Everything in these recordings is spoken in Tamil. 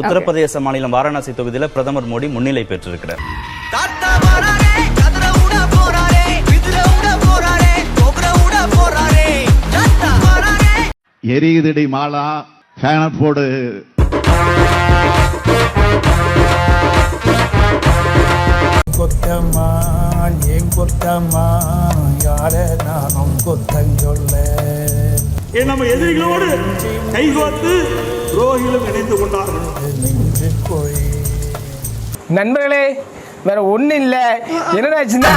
உத்தரப்பிரதேச மாநிலம் வாரணாசி தொகுதியில் பிரதமர் மோடி முன்னிலை பெற்றிருக்கிறார். தாத்தா வராரே கதிர உட போறாரே விதிர உட போறாரே கொபர உட போறாரே. தாத்தா வராரே எரியுதடி மாலா ஃபேன போடு. கொத்தம்மா ஏன் கொத்தம்மா யார நானும் கொத்தஞ்சொல்ல. நம்ம எதிரிகளோடு கைகோர்த்து துரோகிகளும் இணைந்து கொண்டார்கள். நண்பர்களே வேற ஒண்ணும் இல்ல. என்னடாச்சுன்னா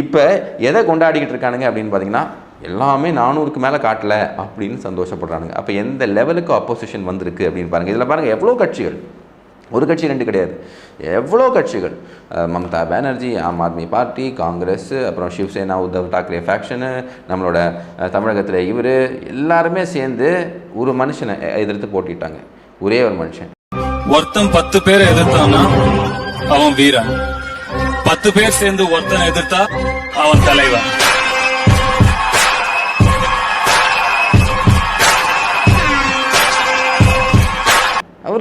இப்போ எதை கொண்டாடிக்கிட்டு இருக்கானுங்க அப்படின்னு பார்த்தீங்கன்னா எல்லாமே நானூறுக்கு மேலே காட்டல அப்படின்னு சந்தோஷப்படுறானுங்க. அப்போ எந்த லெவலுக்கு அப்போசிஷன் வந்திருக்கு அப்படின்னு பாருங்கள் இதில் பாருங்கள் எவ்வளோ கட்சிகள்? ஒரு கட்சி ரெண்டு கிடையாது. எவ்வளோ கட்சிகள்? மம்தா பானர்ஜி ஆம் ஆத்மி பார்ட்டி காங்கிரஸ் அப்புறம் சிவசேனா உத்தவ் தாக்கரே ஃபேக்ஷனு நம்மளோட தமிழகத்தில் இவர் எல்லாருமே சேர்ந்து ஒரு மனுஷனை எதிர்த்து போட்டிட்டாங்க. ஒரே ஒரு மனுஷன். ஒருத்தன் பத்து பேரை எதிர்த்தான்னா அவன் வீரன். பத்து பேர் சேர்ந்து ஒருத்தன் எதிர்த்தா அவன் தலைவன்.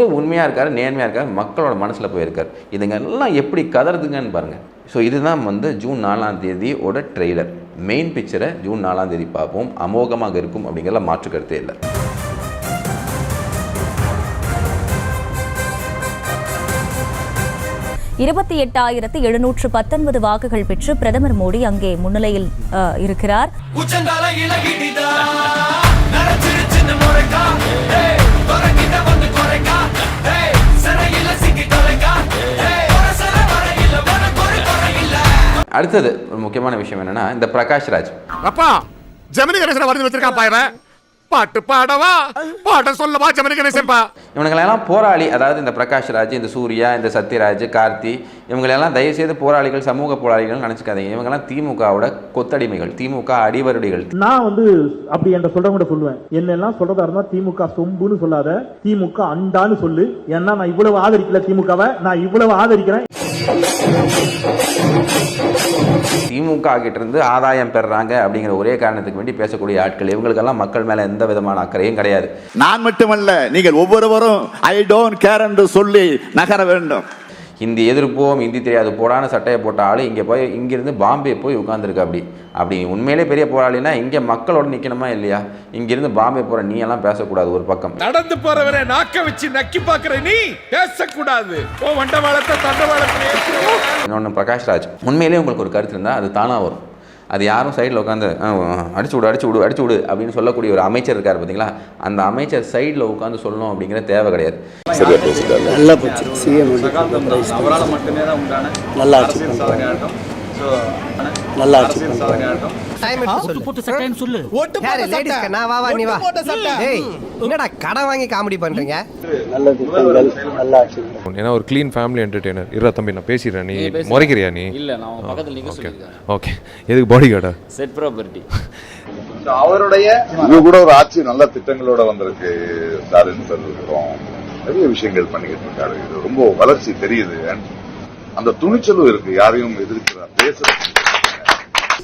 அவர் உண்மையாக இருக்கார் நேர்மையாக இருக்கார் மக்களோட மனசில் போயிருக்கார். இதுங்க எல்லாம் எப்படி கதறுதுங்கன்னு பாருங்கள் ஸோ இதுதான் வந்து ஜூன் நாலாம் தேதியோட ட்ரெய்லர் மெயின் பிக்சரை ஜூன் நாலாம் தேதி பார்ப்போம். அமோகமாக இருக்கும் அப்படிங்கிறத மாற்று கருத்தே இல்லை. இருபத்தி எட்டாயிரத்து எழுநூற்று பத்தொன்பது வாக்குகள் பெற்று பிரதமர் மோடி அங்கே முன்னிலையில் இருக்கிறார். அடுத்தது ஒரு முக்கியமான விஷயம் என்னன்னா இந்த பிரகாஷ் ராஜ். அப்பா ஜெமினி கணேசன் வரைஞ்சு வச்சிருக்கான் பாயவன். பாட்டு பாடவா? பாட்ட சொல்லவா ஜெமினி கணேசன்பா இவனுங்களெல்லாம் போராளி. அதாவது இந்த பிரகாஷ் ராஜ் இந்த சூர்யா இந்த சத்யராஜ் கார்த்தி இவங்களெல்லாம் தயவுசெய்து போராளிகள் சமூக போராளிகள் நினச்சிக்காதீங்க. இவங்கெல்லாம் திமுகவோட கொத்தடிமைகள் திமுக அடிவருடிகள். நான் வந்து அப்படி என்ற சொல்றவங்க சொல்லுவேன். என்னெல்லாம் சொல்றதா இருந்தா திமுக சொம்புன்னு சொல்லாத திமுக அண்டான்னு சொல்லு. ஏன்னா நான் இவ்வளவு ஆதரிக்கல திமுகவை. நான் இவ்வளவு ஆதரிக்கிறேன். திமுக கிட்ட இருந்து ஆதாயம் பெறாங்க அப்படிங்கிற ஒரே காரணத்துக்கு வேண்டி பேசக்கூடிய ஆட்கள். இவங்களுக்கெல்லாம் மக்கள் மேல எந்த விதமான அக்கறையும் கிடையாது. நான் மட்டுமல்ல நீங்கள் ஒவ்வொருவரும் ஐ டோன்ட் கேர் என்று சொல்லி நகர வேண்டும். ஹிந்தி எதிர்ப்போம் ஹிந்தி தெரியாது போடான்னு சட்டையை போட்ட ஆளு இங்கே போய் இங்கிருந்து பாம்பே போய் உட்காந்துருக்கு அப்படி. அப்படி உண்மையிலே பெரிய போராளினா இங்கே மக்களோட நிற்கணுமா இல்லையா? இங்கிருந்து பாம்பே போகிற நீ எல்லாம் பேசக்கூடாது ஒரு பக்கம். நடந்து போறவரை நாக்க வச்சு நக்கி பாக்குற நீ பேசக்கூடாது. ஓ வண்டவாளத்தை தண்டவாளத்தை இன்னொன்று பிரகாஷ் ராஜ் உண்மையிலேயே உங்களுக்கு ஒரு கருத்து இருந்தால் அது தானாக வரும். அது யாரும் சைடில் உட்காந்து அடிச்சு விடு அடிச்சு விடு அடிச்சு விடு அப்படின்னு சொல்லக்கூடிய ஒரு அமைச்சர் இருக்கார் பார்த்தீங்களா அந்த அமைச்சர் சைடில் உட்காந்து சொல்லணும் அப்படிங்கிற தேவை கிடையாது. நல்லா போச்சு. சிஎம் அவரால் மட்டுமே நான் வா வா நீ வா. என்னடா கடன் வாங்கி காமெடி பண்றீங்க? ஏன்னா ஒரு க்ளீன் ஃபேமிலி என்டர்டெய்னர் இருடா தம்பி நான் பேசிடுறேன். நீ முறைக்கிறியா நீ? இல்ல நான் பக்கத்துல நீங்க ஓகே. ஓகே. எதுக்கு பாடி கார்டா செட் ப்ராப்பர்ட்டி அவருடைய இது கூட ஒரு ஆட்சி நல்ல திட்டங்களோட வந்திருக்கு ஸ்டாலின் சார் இருக்கிறோம் நிறைய விஷயங்கள் பண்ணிக்கிட்டு இருக்காரு. இது ரொம்ப வளர்ச்சி தெரியுது. அந்த துணிச்சலும் இருக்கு. யாரையும் எதிர்க்கிறார் பேசுற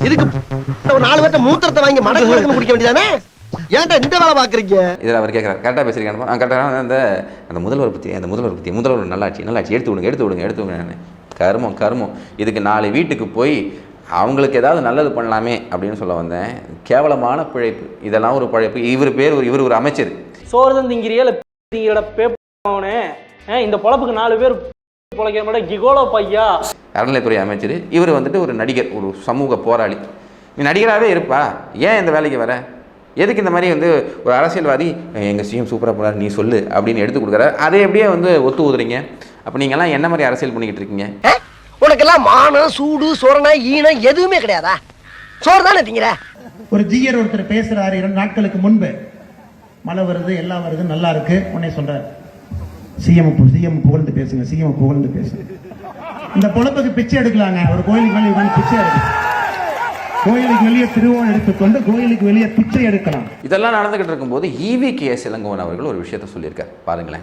இதுக்கு ஒரு நாலு பேர்ட்ட மூத்திரத்தை வாங்கி மடக்கு மடக்கு குடிக்க வேண்டியதானே? ஏன்டா இந்த வேலை பாக்குறீங்க இதில் அவர் கேட்குறாரு. கரெக்டாக பேசுறீங்க கரெக்டாக அந்த அந்த முதல்வர் பற்றி அந்த முதல்வர் பற்றி முதல்வர் நல்லாட்சி நல்லாட்சி. எடுத்து விடுங்க எடுத்து விடுங்க எடுத்து விடுங்க கருமம் கருமம். இதுக்கு நாலு வீட்டுக்கு போய் அவங்களுக்கு ஏதாவது நல்லது பண்ணலாமே அப்படின்னு சொல்ல வந்தேன். கேவலமான பிழைப்பு. இதெல்லாம் ஒரு பிழைப்பு. இவர் பேர் ஒரு இவர் ஒரு அமைச்சர். சோறுதான் திங்கிறியா இல்லை திங்கிற பேப்பனே இந்த பொழப்புக்கு நாலு பேர் பொழைக்கிற மாதிரி கிகோலோ பையா? அறநிலைத்துறை அமைச்சர் இவர் வந்துட்டு ஒரு நடிகர் ஒரு சமூக போராளி. நீ நடிகராகவே இருப்பா. ஏன் இந்த வேலைக்கு வர? எதுக்கு இந்த மாதிரி வந்து ஒரு அரசியல்வாதி எங்கள் சிஎம் சூப்பராக போகிறார் நீ சொல்லு அப்படின்னு எடுத்து கொடுக்குறாரு. அதை எப்படியே வந்து ஒத்து ஊதுறீங்க? அப்போ நீங்கள்லாம் என்ன மாதிரி அரசியல் பண்ணிக்கிட்டு இருக்கீங்க? உனக்கெல்லாம் மானம் சூடு சொரணை ஈனம் எதுவுமே கிடையாதா? சோறு தானே திங்கிற? ஒரு ஜீயர் ஒருத்தர் பேசுறாரு இரண்டு நாட்களுக்கு முன்பு. மழை வருது எல்லாம் வருது நல்லா இருக்கு உடனே சொல்றாரு. சிஎம் சிஎம் புகழ்ந்து பேசுங்க சிஎம் புகழ்ந்து பேசுங்க. இந்த பொழப்புக்கு பிச்சை எடுக்கலாங்க. ஒரு கோயிலுக்கு மேலே உட்கார்ந்து பிச்சை எடுக்கு கோயிலுக்கு வெளியே திருவோணம் எடுத்துக்கொண்டு கோயிலுக்கு வெளியே பிச்சை எடுக்கலாம். இதெல்லாம் நடந்துகிட்டு இருக்கும்போது ஈவி கே எஸ் இளங்கோவன் அவர்கள் ஒரு விஷயத்த சொல்லியிருக்காரு. பாருங்களேன்.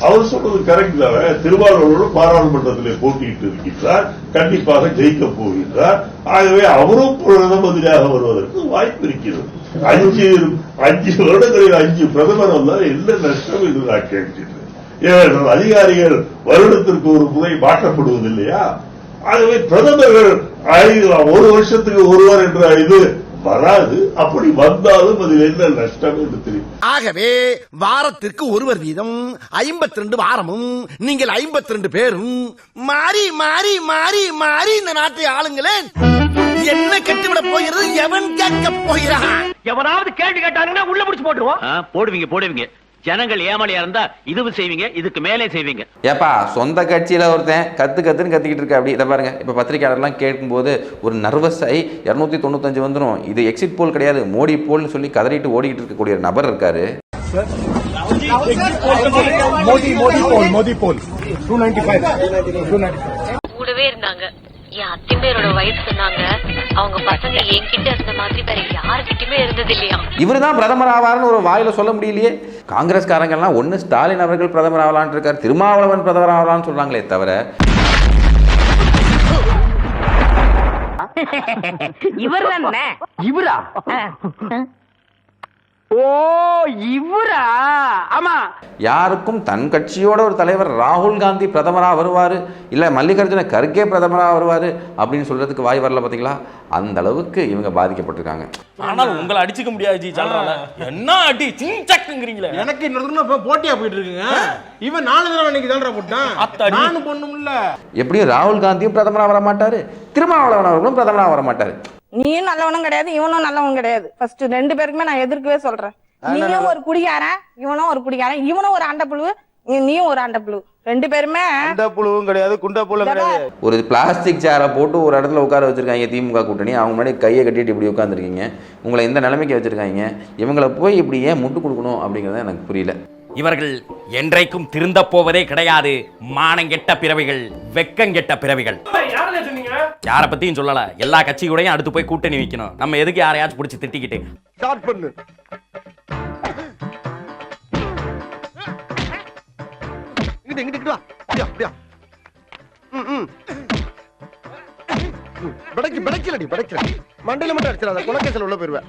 அவர் சொல்றது கரெக்ட் தானே. திருவாரூரோடு பாராளுமன்றத்திலே போட்டியிட்டு இருக்கின்றார். கண்டிப்பாக ஜெயிக்க போகின்றார். ஆகவே அவரும் பிரதம மந்திரியாக வருவதற்கு வாய்ப்பு இருக்கிறது. அஞ்சு அஞ்சு வருடங்களில் அஞ்சு பிரதமர் வந்தால் என்ன நஷ்டம் என்று நான் கேட்கிறேன். அதிகாரிகள் வருடத்திற்கு ஒரு முறை மாற்றப்படுவதில்லையா? ஆகவே பிரதமர்கள் ஒரு வருஷத்துக்கு ஒருவர் என்ற இது வராது. அப்படி வந்தாலும் அதில் என்ன நஷ்டம் என்று தெரியும். ஆகவே வாரத்திற்கு ஒருவர் வீதம் ஐம்பத்தி ரெண்டு வாரமும் நீங்கள் ஐம்பத்தி ரெண்டு பேரும் மாறி மாறி மாறி மாறி இந்த நாட்டை ஆளுங்களேன். என்ன கட்டிவிட போகிறது? எவன் கேட்க போகிறான்? எவனாவது கேள்வி கேட்டாங்கன்னா உள்ள முடிச்சு போட்டுருவோம். போடுவீங்க போடுவீங்க. ஜனங்கள் ஏமாளியா இருந்தா இதுவும் செய்வீங்க இதுக்கு மேலே செய்வீங்க. ஏப்பா சொந்த கட்சியில் ஒருத்தன் கத்து கத்துன்னு கத்திக்கிட்டு இருக்க அப்படி இதை பாருங்க. இப்போ பத்திரிக்கையாளர்லாம் கேட்கும்போது ஒரு நர்வஸ் ஆகி இரநூத்தி தொண்ணூத்தஞ்சு வந்துடும் இது எக்ஸிட் போல் கிடையாது. மோடி போல்னு சொல்லி கதறிட்டு ஓடிக்கிட்டு இருக்கக்கூடிய ஒரு நபர் இருக்காரு. மோடி மோடி போல் மோடி போல் டூ நைன்டி ஃபைவ் கூடவே இருந்தாங்க. என் அத்திம்பேரோட வயசு சொன்னாங்க. அவங்க பசங்க என்கிட்ட இருந்த மாதிரி வேற யாருக்கிட்டயுமே இருந்தது இல்லையா? இவர் தான் பிரதமர் ஆவார்னு ஒரு வாயில சொல்ல முடியலையே. காங்கிரஸ்காரங்கெல்லாம் ஒன்று ஸ்டாலின் அவர்கள் பிரதமர் ஆகலான்னு இருக்கார் திருமாவளவன் பிரதமர் ஆகலான்னு சொல்றாங்களே தவிர. இவர்? தானே இவரா ஓ இவரா? ஆமா. யாருக்கும் தன் கட்சியோட ஒரு தலைவர் ராகுல் காந்தி பிரதமராக வருவார் இல்லை மல்லிகார்ஜுன கர்கே பிரதமராக வருவார் அப்படின்னு சொல்றதுக்கு வாய் வரல பார்த்தீங்களா அந்த அளவுக்கு இவங்க பாதிக்கப்பட்டிருக்காங்க. ஆனால் உங்களை அடிச்சுக்க முடியாது ஜி சொல்றாங்க என்ன அடி சிங்சக்குங்கிறீங்களே எனக்கு இன்னொரு போட்டியா போயிட்டு இருக்குங்க. இவன் நாலு தடவை இன்னைக்கு தான்டா போட்டான். நானும் பொண்ணும்ல எப்படியும் ராகுல் காந்தியும் பிரதமராக வர மாட்டார் திருமாவளவன் அவர்களும் பிரதமராக வர மாட்டார் நீயும் நல்லவனும் கிடையாது இவனும் நல்லவன் கிடையாது. ஃபர்ஸ்ட் ரெண்டு பேருக்குமே நான் எதிர்க்கவே சொல்றேன். நீயும் ஒரு குடிகாரன் இவனும் ஒரு குடிகாரன் இவனும் ஒரு அண்டப்புழு நீ- நீயும் ஒரு அண்டப்புழு ரெண்டு பேருமே புழுவும் கிடையாது குண்ட புழு ஒரு பிளாஸ்டிக் சேரை போட்டு ஒரு இடத்துல உட்கார வச்சிருக்காங்க திமுக கூட்டணி. அவங்க முன்னாடி கையை கட்டிட்டு இப்படி உட்காந்துருக்கீங்க உங்களை இந்த நிலைமைக்கு வச்சிருக்காங்க? இவங்களை போய் இப்படி ஏன் முட்டு கொடுக்கணும் அப்படிங்கிறது எனக்கு புரியல. இவர்கள் என்றைக்கும் திருந்த போவதே கிடையாது மானங்கெட்ட பிறவிகள் வெக்கங்கெட்ட பிறவிகள். யார பத்தியும் சொல்லல. எல்லா கட்சியோடையும் அடுத்து போய் கூட்டணி வைக்கணும். நம்ம எதுக்கு யாரையாச்சும் பிடிச்சி திட்டிக்கிட்டு? ஸ்டார்ட் பண்ணு. இங்கிட்டு இங்கிட்டு இங்கிட்டு வா. அப்படியா அப்படியா. ம் ம். படைக்கு படைக்கலடி படைக்கல மண்டையில மட்டும் அடிச்சிடாத. குலக்கேசல் உள்ள போயிருவேன்